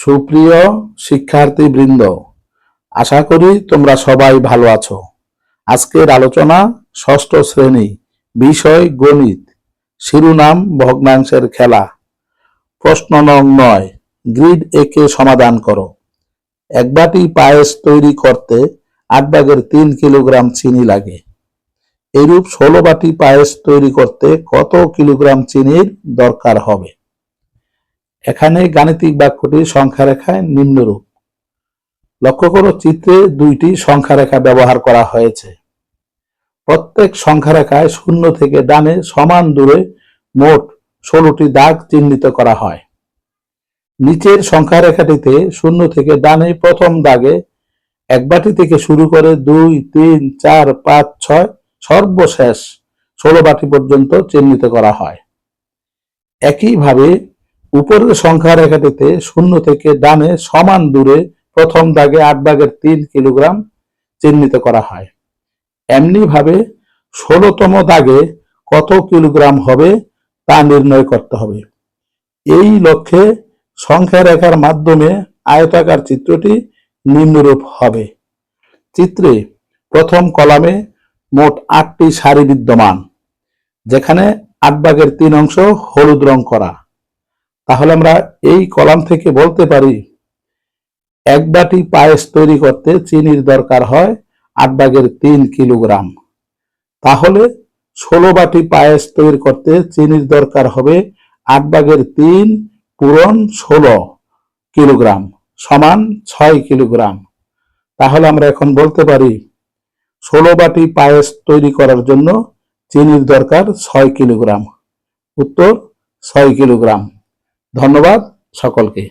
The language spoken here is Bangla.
সুপ্রিয় শিক্ষার্থী বৃন্দ আশা করি তোমরা সবাই ভালো আছো। আজকের আলোচনা ষষ্ঠ শ্রেণি, বিষয় গণিত, শিরোনাম ভগ্নাংশের খেলা। প্রশ্ন নং নয়, গ্রিড একে সমাধান করো। এক বাটি পায়েস তৈরি করতে আট ভাগের তিন কিলোগ্রাম চিনি লাগে। এরূপ ষোলো বাটি পায়েস তৈরি করতে কত কিলোগ্রাম চিনির দরকার হবে? এখানে গাণিতিক বাক্যটি সংখ্যা রেখায় নিম্নরূপ। লক্ষ্য করো, চিত্রে দুইটি সংখ্যা রেখা ব্যবহার করা হয়েছে। প্রত্যেক সংখ্যা রেখায় শূন্য থেকে ডানে সমান দূরে মোট ষোলোটি দাগ চিহ্নিত করা হয়। নিচের সংখ্যা রেখাটিতে শূন্য থেকে ডানে প্রথম দাগে এক বাটি থেকে শুরু করে দুই, তিন, চার, পাঁচ, ছয় সর্বশেষ ষোলো বাটি পর্যন্ত চিহ্নিত করা হয়। একইভাবে উপরের সংখ্যা রেখাটিতে শূন্য থেকে ডানে সমান দূরে প্রথম দাগে আট ভাগের তিন কিলোগ্রাম চিহ্নিত করা হয়। এমনি ভাবে ষোলোতম দাগে কত কিলোগ্রাম হবে তা নির্ণয় করতে হবে। এই লক্ষ্যে সংখ্যা রেখার মাধ্যমে আয়তাকার চিত্রটি নিম্নরূপ হবে। চিত্রে প্রথম কলামে মোট আটটি সারি বিদ্যমান যেখানে আট ভাগের তিন অংশ হলুদ রং করা। তাহলে আমরা এই কলাম থেকে বলতে পারি, এক বাটি পায়েস তৈরি করতে চিনির দরকার হয় আট ভাগের তিন কিলোগ্রাম। তাহলে ষোলো বাটি পায়েস তৈরি করতে চিনির দরকার হবে আট ভাগের তিন পূরণ ষোলো কিলোগ্রাম সমান ছয় কিলোগ্রাম। তাহলে আমরা এখন বলতে পারি, ষোলো বাটি পায়েস তৈরি করার জন্য চিনির দরকার ছয় কিলোগ্রাম। উত্তর, ছয় কিলোগ্রাম। ধন্যবাদ সকলকে।